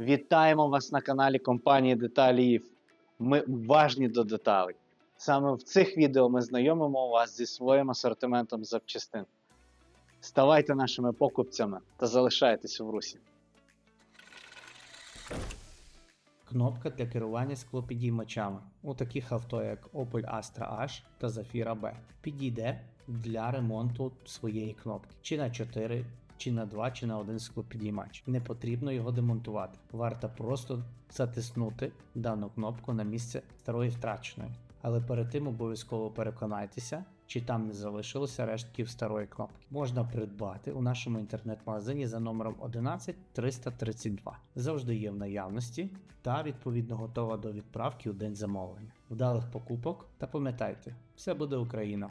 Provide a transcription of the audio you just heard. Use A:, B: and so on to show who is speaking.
A: Вітаємо вас на каналі компанії Деталіїв. Ми уважні до деталей. Саме в цих відео ми знайомимо вас зі своїм асортиментом запчастин. Ставайте нашими покупцями та залишайтесь в русі. Кнопка для керування склопідіймачами у таких авто, як Opel Astra H та Zafira B. Підійде для ремонту своєї кнопки. Чи на 4, чи на 2, чи на 1 склопідіймач. Не потрібно його демонтувати. Варто просто затиснути дану кнопку на місце старої втраченої. Але перед тим обов'язково переконайтеся, чи там не залишилося рештків старої кнопки. Можна придбати у нашому інтернет-магазині за номером 11332. Завжди є в наявності та відповідно готова до відправки у день замовлення. Вдалих покупок та пам'ятайте, все буде Україна.